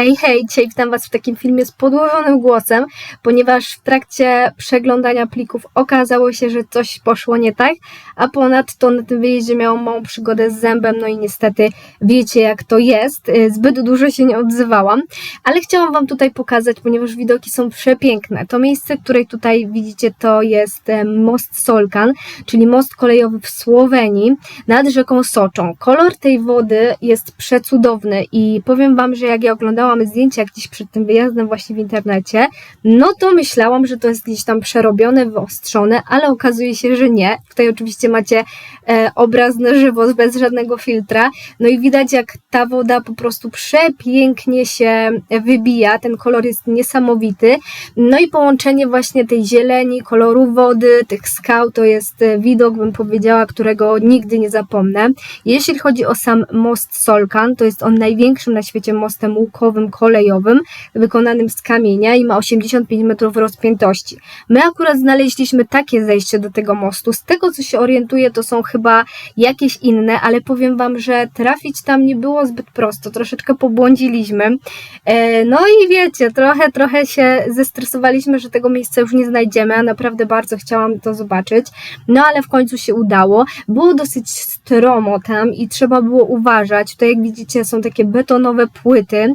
Hej, hej, dzisiaj witam Was w takim filmie z podłożonym głosem, ponieważ w trakcie przeglądania plików okazało się, że coś poszło nie tak, a ponadto na tym wyjeździe miałam małą przygodę z zębem, no i niestety wiecie jak to jest, y, zbyt dużo się nie odzywałam, ale chciałam Wam tutaj pokazać, ponieważ widoki są przepiękne. To miejsce, które tutaj widzicie, to jest e, most Solkan, czyli most kolejowy w Słowenii nad rzeką Soczą. Kolor tej wody jest przecudowny i powiem Wam, że jak ja oglądałam zdjęcia gdzieś przed tym wyjazdem właśnie w internecie, no to myślałam, że to jest gdzieś tam przerobione, wyostrzone, ale okazuje się, że nie. Tutaj oczywiście macie e, obraz na żywo, bez żadnego filtra, no i widać jak ta woda po prostu przepięknie się wybija, ten kolor jest niesamowity, no i połączenie właśnie tej zieleni, koloru wody, tych skał, to jest e, widok, bym powiedziała, którego nigdy nie zapomnę. Jeśli chodzi o sam most Solkan, to jest on największym na świecie mostem łukowym kolejowym, wykonanym z kamienia i ma 85 metrów rozpiętości. My akurat znaleźliśmy takie zejście do tego mostu. Z tego co się orientuję, to są chyba jakieś inne, ale powiem Wam, że trafić tam nie było zbyt prosto. Troszeczkę pobłądziliśmy. E, No i wiecie, trochę, trochę się zestresowaliśmy, że tego miejsca już nie znajdziemy, a naprawdę bardzo chciałam to zobaczyć. No ale w końcu się udało. Było dosyć stromo tam i trzeba było uważać. Tutaj jak widzicie są takie betonowe płyty,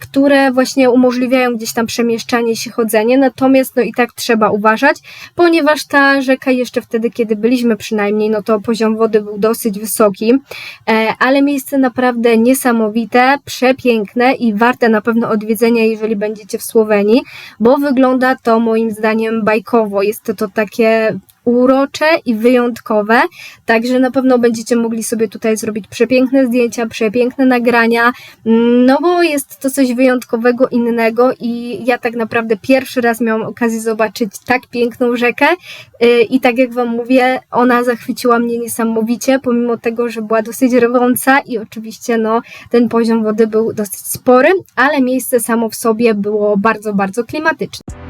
które właśnie umożliwiają gdzieś tam przemieszczanie się, chodzenie, natomiast no i tak trzeba uważać, ponieważ ta rzeka jeszcze wtedy, kiedy byliśmy przynajmniej, no to poziom wody był dosyć wysoki, e, ale miejsce naprawdę niesamowite, przepiękne i warte na pewno odwiedzenia, jeżeli będziecie w Słowenii, bo wygląda to moim zdaniem bajkowo. Jest to, to takie urocze i wyjątkowe, także na pewno będziecie mogli sobie tutaj zrobić przepiękne zdjęcia, przepiękne nagrania, no bo jest to coś wyjątkowego, innego i ja tak naprawdę pierwszy raz miałam okazję zobaczyć tak piękną rzekę yy, i tak jak Wam mówię, ona zachwyciła mnie niesamowicie, pomimo tego, że była dosyć rwąca i oczywiście no ten poziom wody był dosyć spory, ale miejsce samo w sobie było bardzo, bardzo klimatyczne.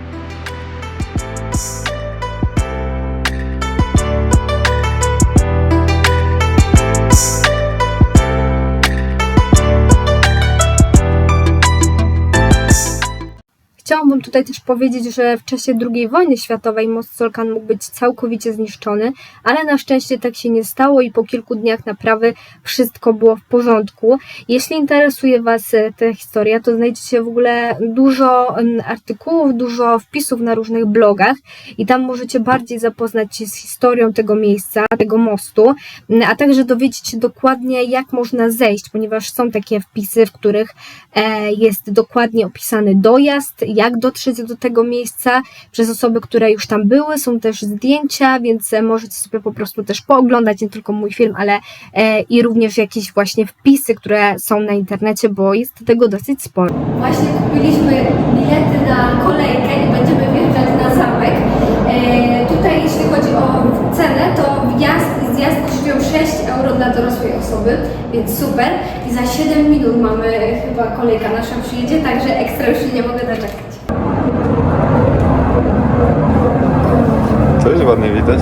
Chciałabym tutaj też powiedzieć, że w czasie II wojny światowej most Solkan mógł być całkowicie zniszczony, ale na szczęście tak się nie stało i po kilku dniach naprawy wszystko było w porządku. Jeśli interesuje Was e, ta historia, to znajdziecie w ogóle dużo artykułów, dużo wpisów na różnych blogach i tam możecie bardziej zapoznać się z historią tego miejsca, tego mostu, a także dowiedzieć się dokładnie, jak można zejść, ponieważ są takie wpisy, w których e, jest dokładnie opisany dojazd, jak dotrzeć do tego miejsca przez osoby, które już tam były. Są też zdjęcia, więc e, możecie sobie po prostu też pooglądać nie tylko mój film, ale e, i również jakieś właśnie wpisy, które są na internecie, bo jest tego dosyć sporo. Właśnie kupiliśmy bilety na kolejkę i będziemy wjeżdżać na zamek. E, tutaj jeśli chodzi o cenę, to wjazd i zjazd kosztują 6 euro dla dorosłej osoby, więc super. I za 7 minut mamy chyba kolejka nasza przyjedzie, także ekstra już się nie mogę doczekać. Już ładnie widać.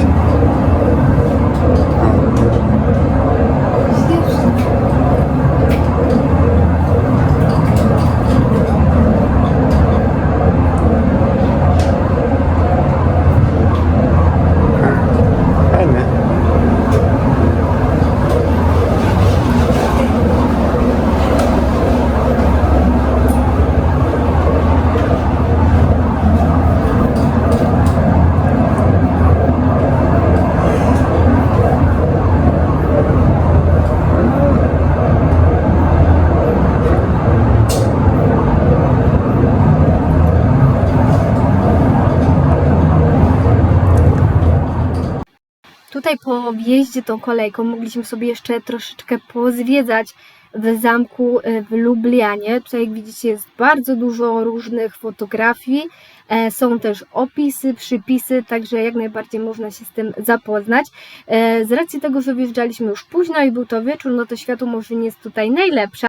Tutaj po wjeździe tą kolejką mogliśmy sobie jeszcze troszeczkę pozwiedzać w zamku e, w Lublianie. Tutaj jak widzicie jest bardzo dużo różnych fotografii, e, są też opisy, przypisy, także jak najbardziej można się z tym zapoznać. E, Z racji tego, że wjeżdżaliśmy już późno i był to wieczór, no to światło może nie jest tutaj najlepsze,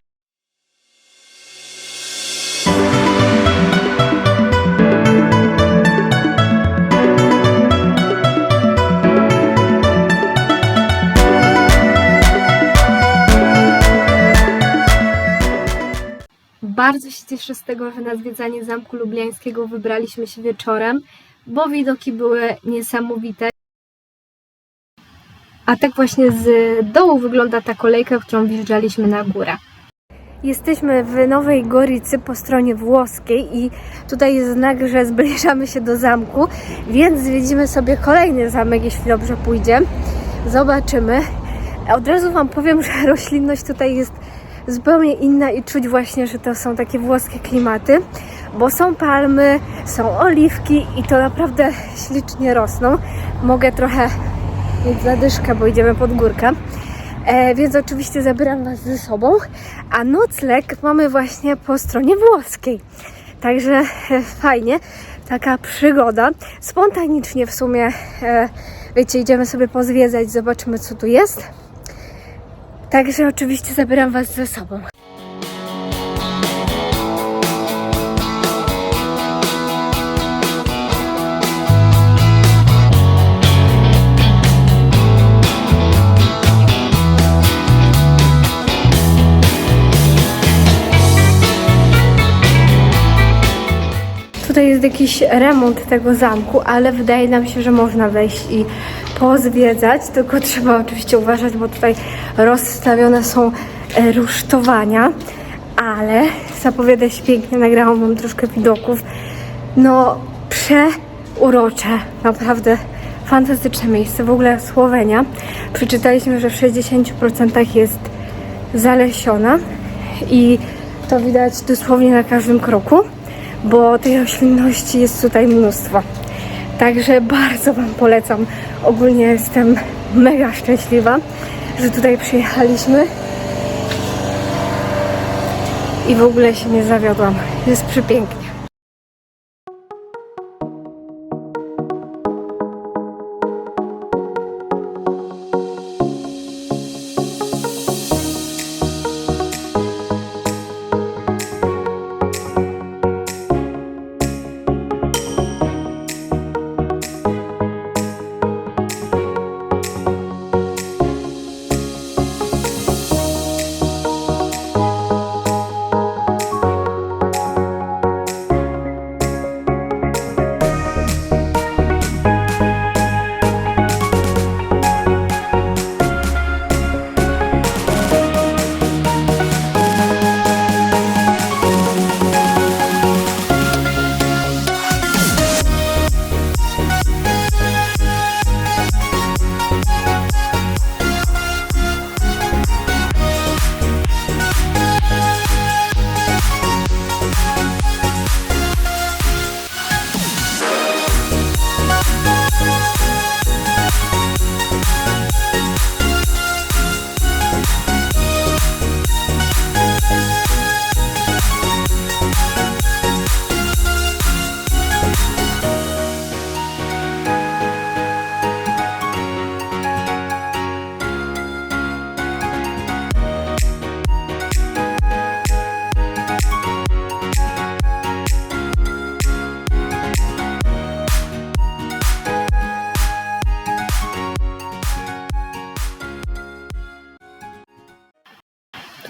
Bardzo się cieszę z tego, że na zwiedzanie Zamku Lubliańskiego wybraliśmy się wieczorem, bo widoki były niesamowite. A tak właśnie z dołu wygląda ta kolejka, którą wjeżdżaliśmy na górę. Jesteśmy w Nowej Goricy po stronie włoskiej i tutaj jest znak, że zbliżamy się do zamku, więc zwiedzimy sobie kolejny zamek, jeśli dobrze pójdzie. Zobaczymy. Od razu Wam powiem, że roślinność tutaj jest zupełnie inna i czuć właśnie, że to są takie włoskie klimaty, bo są palmy, są oliwki i to naprawdę ślicznie rosną. Mogę trochę mieć zadyszkę, bo idziemy pod górkę. E, więc oczywiście zabieram Was ze sobą, a nocleg mamy właśnie po stronie włoskiej. Także e, fajnie, taka przygoda. Spontanicznie w sumie, e, wiecie, idziemy sobie pozwiedzać, zobaczymy co tu jest. Także oczywiście zabieram Was ze sobą. Jest jakiś remont tego zamku, ale wydaje nam się, że można wejść i pozwiedzać, tylko trzeba oczywiście uważać, bo tutaj rozstawione są e, rusztowania, ale zapowiada się pięknie, nagrałam Wam troszkę widoków. No, przeurocze, naprawdę fantastyczne miejsce, w ogóle Słowenia. Przeczytaliśmy, że w 60% jest zalesiona i to widać dosłownie na każdym kroku, bo tej roślinności jest tutaj mnóstwo. Także bardzo Wam polecam. Ogólnie jestem mega szczęśliwa, że tutaj przyjechaliśmy i w ogóle się nie zawiodłam. Jest przepięknie.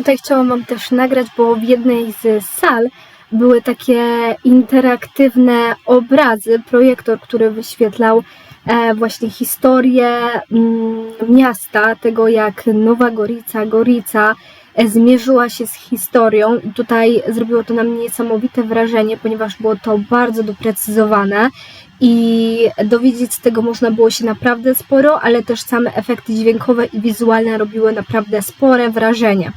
Tutaj chciałam Wam też nagrać, bo w jednej z sal były takie interaktywne obrazy, projektor, który wyświetlał e, właśnie historię mm, miasta, tego jak Nowa Gorica, Gorica e, zmierzyła się z historią. I tutaj zrobiło to na mnie niesamowite wrażenie, ponieważ było to bardzo doprecyzowane. I dowiedzieć z tego można było się naprawdę sporo, ale też same efekty dźwiękowe i wizualne robiły naprawdę spore wrażenie.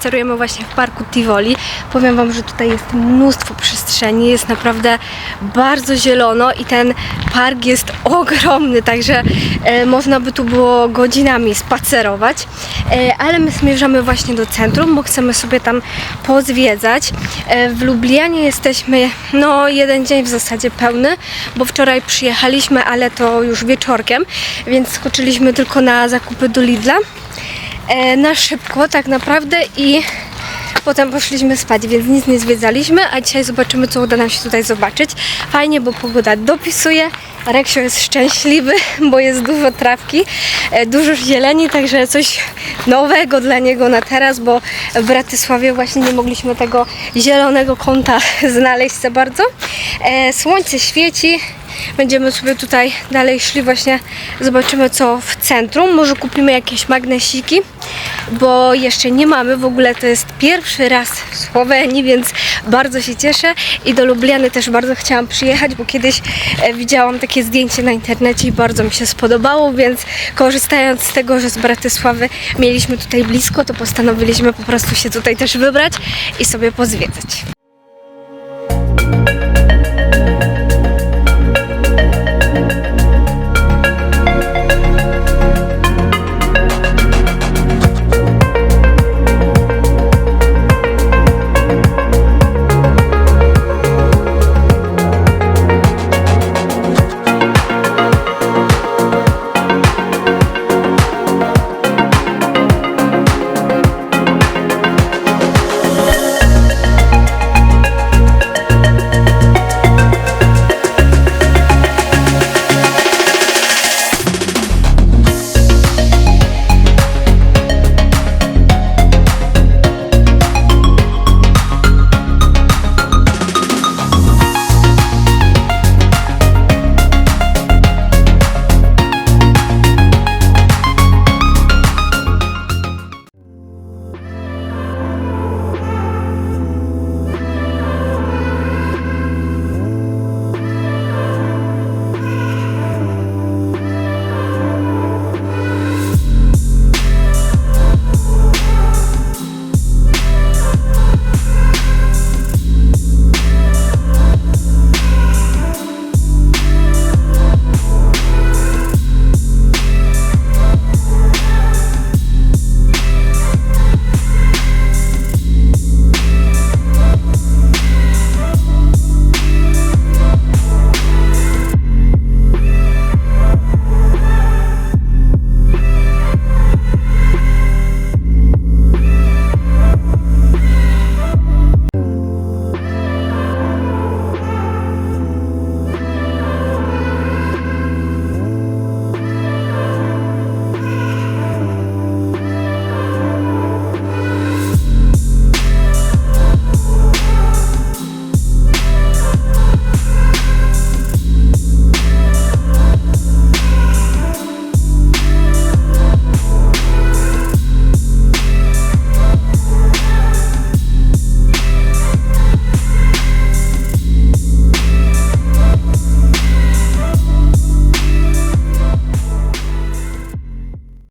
Spacerujemy właśnie w parku Tivoli. Powiem Wam, że tutaj jest mnóstwo przestrzeni, jest naprawdę bardzo zielono i ten park jest ogromny, także e, można by tu było godzinami spacerować. E, ale my zmierzamy właśnie do centrum, bo chcemy sobie tam pozwiedzać. E, w Lublianie jesteśmy no jeden dzień w zasadzie pełny, bo wczoraj przyjechaliśmy, ale to już wieczorkiem, więc skoczyliśmy tylko na zakupy do Lidla na szybko tak naprawdę i potem poszliśmy spać, więc nic nie zwiedzaliśmy, a dzisiaj zobaczymy, co uda nam się tutaj zobaczyć. Fajnie, bo pogoda dopisuje, Reksio jest szczęśliwy, bo jest dużo trawki, e, dużo zieleni, także coś nowego dla niego na teraz, bo w Bratysławie właśnie nie mogliśmy tego zielonego kąta znaleźć za bardzo. E, Słońce świeci, Będziemy sobie tutaj dalej szli właśnie, zobaczymy co w centrum. Może kupimy jakieś magnesiki, bo jeszcze nie mamy. W ogóle to jest pierwszy raz w Słowenii, więc bardzo się cieszę. I do Lubliany też bardzo chciałam przyjechać, bo kiedyś e, widziałam takie zdjęcie na internecie i bardzo mi się spodobało, więc korzystając z tego, że z Bratysławy mieliśmy tutaj blisko, to postanowiliśmy po prostu się tutaj też wybrać i sobie pozwiedzać.